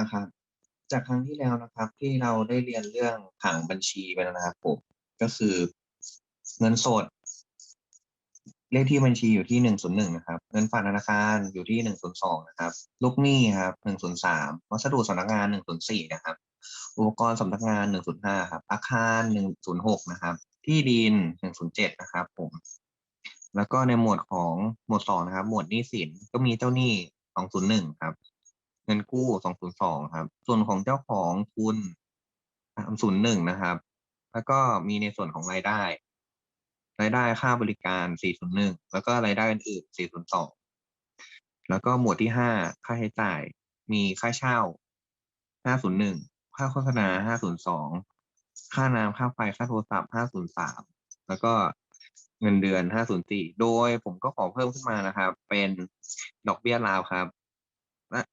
อ่าครับ จากครั้งที่แล้วนะครับ ที่เราได้เรียนเรื่องผังบัญชีไปแล้วนะครับผมก็คือเงินสด เลขที่บัญชีอยู่ที่หนึ่งศูนย์หนึ่งนะครับ เงินฝากธนาคารอยู่ที่หนึ่งศูนย์สองนะครับลูกหนี้ครับหนึ่งศูนย์สามวัสดุสำนักงานหนึ่งศูนย์สี่นะครับ อุปกรณ์สำนักงานหนึ่งศูนย์ห้าครับ อาคารหนึ่งศูนย์หกนะครับ ที่ดินหนึ่งศูนย์เจ็ดนะครับ ผม แล้วก็ในหมวดของหมวดสองนะครับ หมวดหนี้สินก็มีเจ้าหนี้สองศูนย์หนึ่งครับ เงินกู้สองศูนย์สองครับ ส่วนของเจ้าของทุนสาศูนย์หนึ่งนะครับ แล้วก็มีในส่วนของรายได้ รายได้ค่าบริการ401แล้วก็รายได้อื่นๆ402แล้วก็หมวดที่5ค่าใช้จ่าย มีค่าเช่า501ค่าโฆษณา502ค่าน้ำค่าไฟค่าโทรศัพท์503แล้วก็เงินเดือน 504 โดยผมก็ขอเพิ่มขึ้นมานะครับ เป็นดอกเบี้ยราวครับ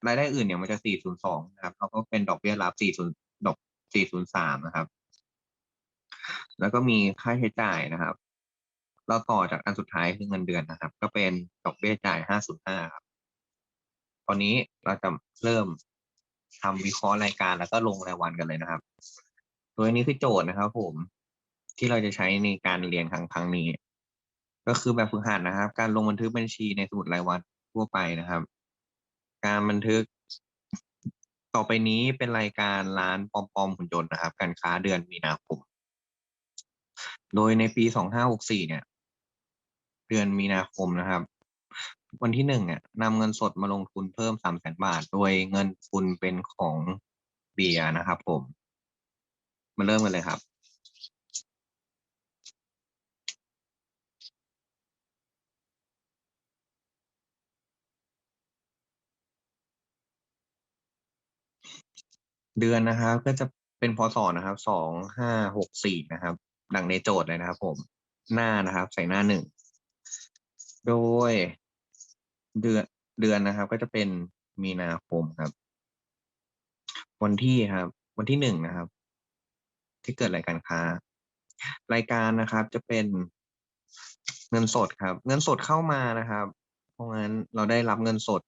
รายได้อื่นเนี่ยมันจะ 402 นะครับแล้วก็เป็นดอกเบี้ยราว40 ดอก 403 นะครับ แล้วก็มีค่าใช้จ่ายนะครับ เราต่อจากอันสุดท้ายคือเงินเดือนนะครับ ก็เป็นดอกเบี้ยจ่าย 505 ครับ ตอนนี้เราจะเริ่มทำวิเคราะห์รายการแล้วก็ลงรายวันกันเลยนะครับโดยนี้คือโจทย์นะครับ ผมที่เราจะใช้ในการเรียนครั้งครั้งนี้ ก็คือแบบฝึกหัดนะครับ การลงบันทึกบัญชีในสมุดรายวันทั่วไปนะครับ การบันทึก ต่อไปนี้เป็นรายการร้านปอมปอมหุ่นยนต์นะครับ การค้าเดือนมีนาคม โดยในปี 2564 เนี่ย เดือนมีนาคมนะครับ วันที่หนึ่งเนี่ยนำเงินสดมาลงทุนเพิ่มสามแสนบาท โดยเงินทุนเป็นของเบียร์นะครับผม มาเริ่มกันเลยครับ เดือนนะครับ ก็จะเป็นพศนะครับสองห้าหกสี่นะครับ ดังในโจทย์เลยนะครับ ผมหน้านะครับ ใส่หน้าหนึ่งโดยเดือนเดือนนะครับ ก็จะเป็นมีนาคมครับ วันที่ครับ วันที่หนึ่งนะครับ ที่เกิดรายการค้า รายการนะครับ จะเป็นเงินสดครับ เงินสดเข้ามานะครับ เพราะงั้นเราได้รับเงินสด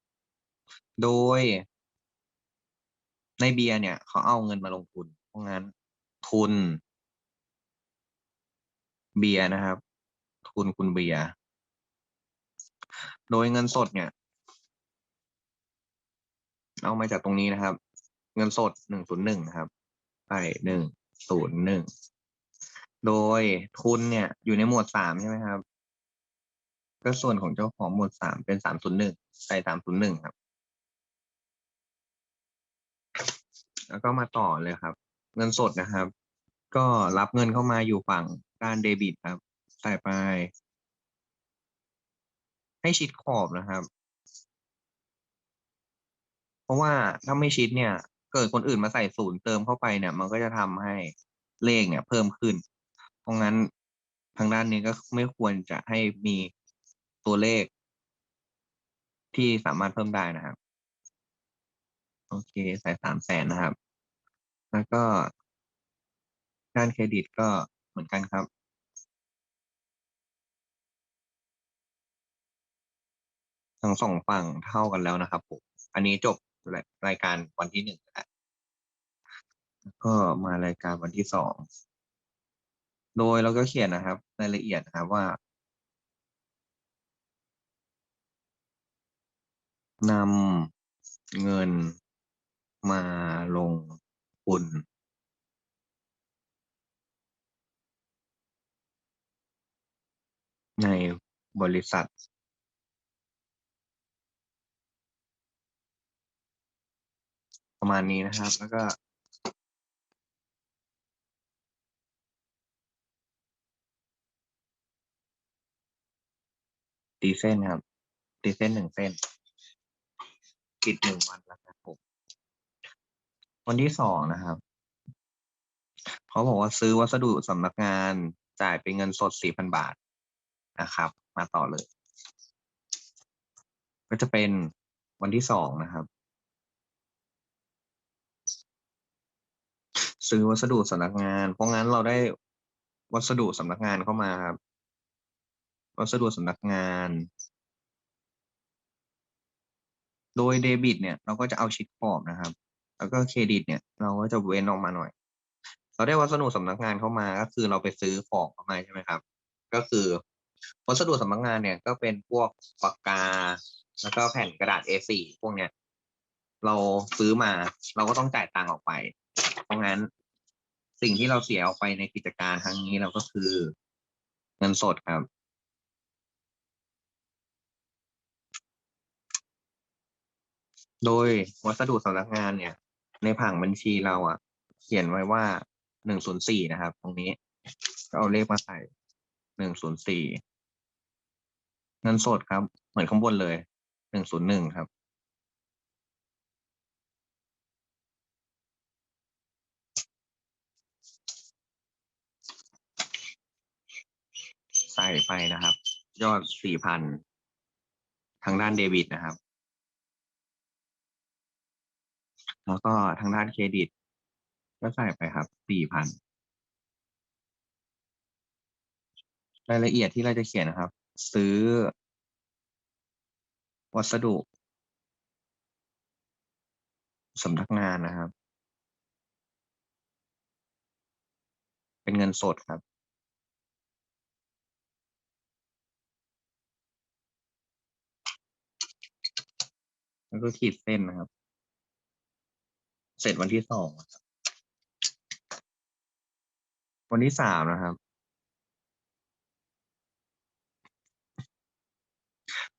โดย ในเบียร์เนี่ยเขาเอาเงินมาลงทุน เพราะงั้นทุน เบียร์นะครับ ทุนคุณเบียร์โดยเงินสดเนี่ย เอามาจากตรงนี้นะครับ เงินสดหนึ่งศูนย์หนึ่งนะครับไปหนึ่งศูนย์หนึ่งโดยทุนเนี่ยอยู่ในหมวดสามใช่ไหมครับ ก็ส่วนของเจ้าของหมวดสามเป็นสามศูนย์หนึ่งใส่สามศูนย์หนึ่งครับ แล้วก็มาต่อเลยครับ เงินสดนะครับ ก็รับเงินเข้ามาอยู่ฝั่งด้านเดบิตครับใส่ไป ให้ชิดขอบนะครับ เพราะว่าถ้าไม่ชิดเนี่ย เกิดคนอื่นมาใส่ศูนย์เติมเข้าไปเนี่ย มันก็จะทำให้เลขเนี่ย เพิ่มขึ้น เพราะงั้นทางด้านนี้ก็ไม่ควรจะให้มีตัวเลขที่สามารถเพิ่มได้นะครับ โอเค ใส่สามแสนนะครับ แล้วก็ ด้านเครดิตก็เหมือนกันครับ ทั้งสองฝั่งเท่ากันแล้วนะครับผม อันนี้จบรายการวันที่หนึ่งแล้วแล้วก็มารายการวันที่สอง โดยเราก็เขียนนะครับรายละเอียดนะครับว่านำเงิน มาลงทุนในบริษัท ประมาณนี้นะครับ แล้วก็ตีเส้นครับ ตีเส้นหนึ่งเส้นปิดหนึ่งวันแล้ว ครับผมวันที่สองนะครับเขาบอกว่าซื้อวัสดุสำนักงานจ่ายเป็นเงินสดสี่พันบาทนะครับ มาต่อเลย ก็จะเป็นวันที่สองนะครับ ซื้อวัสดุสำนักงาน เพราะงั้นเราได้วัสดุสำนักงานเข้ามาครับ วัสดุสำนักงาน โดยเดบิต เนี่ย เราก็จะเอาชิดขอบนะครับ แล้วก็เครดิตเนี่ยเราก็จะเว้นออกมาหน่อย เราได้วัสดุสำนักงานเข้ามาก็คือเราไปซื้อของเข้ามาใช่ไหมครับ ก็คือวัสดุสำนักงานเนี่ยก็เป็นพวกปากกา แล้วก็แผ่นกระดาษ A4 พวกเนี้ยเราซื้อมาเราก็ต้องจ่ายตังค์ออกไป เพราะงั้นสิ่งที่เราเสียออกไปในกิจการครั้งนี้เราก็คือเงินสดครับโดยวัสดุสำนักงานเนี่ย ในผังบัญชีเราอะ เขียนไว้ว่าหนึ่งศูนย์สี่นะครับ ตรงนี้ ก็เอาเลขมาใส่หนึ่งศูนย์สี่เงินสดครับ เหมือนข้างบนเลยหนึ่งศูนย์หนึ่งครับ ใส่ไปนะครับ ยอดสี่พันทางด้านเดบิตนะครับ แล้วก็ทางด้านเครดิต ก็ใส่ไปครับสี่พันรายละเอียดที่เราจะเขียนนะครับ ซื้อ วัสดุสำนักงานนะครับ เป็นเงินสดครับ แล้วก็ขีดเส้นนะครับ เสร็จวันที่สองครับวันที่สามนะครับ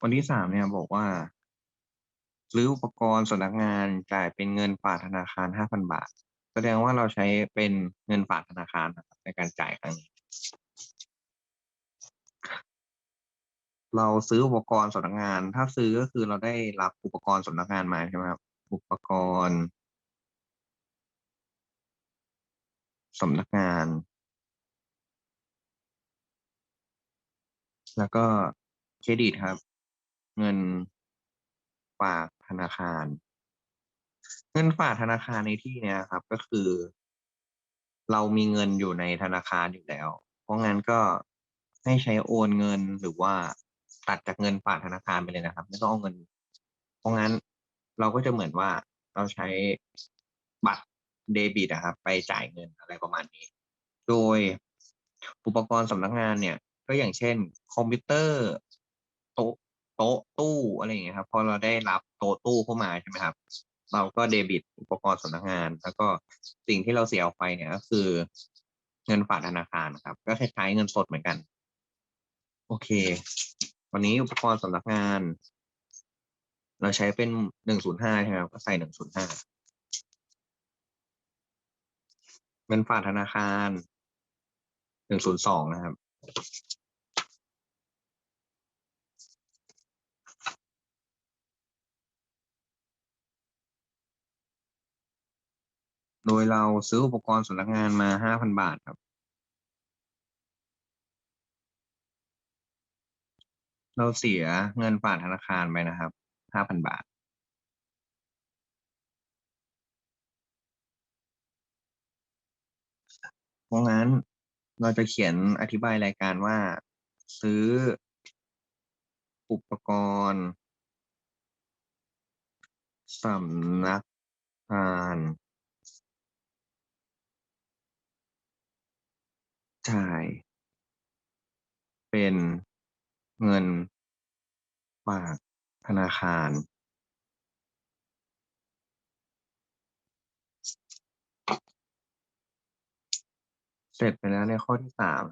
วันที่สามเนี่ยบอกว่าซื้ออุปกรณ์สำนักงานจ่ายเป็นเงินฝากธนาคารห้าพันบาท แสดงว่าเราใช้เป็นเงินฝากธนาคารนะครับในการจ่ายครั้งนี้ เราซื้ออุปกรณ์สำนักงาน ถ้าซื้อก็คือเราได้รับอุปกรณ์สำนักงานมาใช่ไหมครับ อุปกรณ์ สำนักงาน แล้วก็เครดิตครับ เงินฝากธนาคาร เงินฝากธนาคารในที่เนี้ยครับ ก็คือ เรามีเงินอยู่ในธนาคารอยู่แล้ว เพราะงั้นก็ให้ใช้โอนเงินหรือว่าตัดจากเงินฝากธนาคารไปเลยนะครับ ไม่ต้องเอาเงิน เพราะงั้นเราก็จะเหมือนว่าเราใช้บัตร เดบิตอะครับ ไปจ่ายเงินอะไรประมาณนี้ โดยอุปกรณ์สำนักงานเนี่ย ก็อย่างเช่น คอมพิวเตอร์ โต๊ะโต๊ะตู้อะไรอย่างเงี้ยครับพอเราได้รับโต๊ะตู้เข้ามาใช่ไหมครับ เราก็เดบิตอุปกรณ์สำนักงาน แล้วก็สิ่งที่เราเสียออกไปเนี่ยก็คือเงินฝากธนาคารนะครับ ก็คล้ายๆเงินสดเหมือนกัน โอเค วันนี้อุปกรณ์สำนักงาน เราใช้เป็นหนึ่งศูนย์ห้าใช่ไหมครับก็ใส่หนึ่งศูนย์ห้า เงินฝากธนาคารหนึ่งศูนย์สองนะครับ โดยเราซื้ออุปกรณ์สำนักงานมาห้าพันบาทครับ เราเสียเงินฝากธนาคารไปนะครับห้าพันบาท เพราะงั้นเราจะเขียนอธิบายรายการว่า ซื้อ อุปกรณ์สำนักงานจ่าย เป็นเงินฝากธนาคาร เสร็จไปแล้วในข้อที่สาม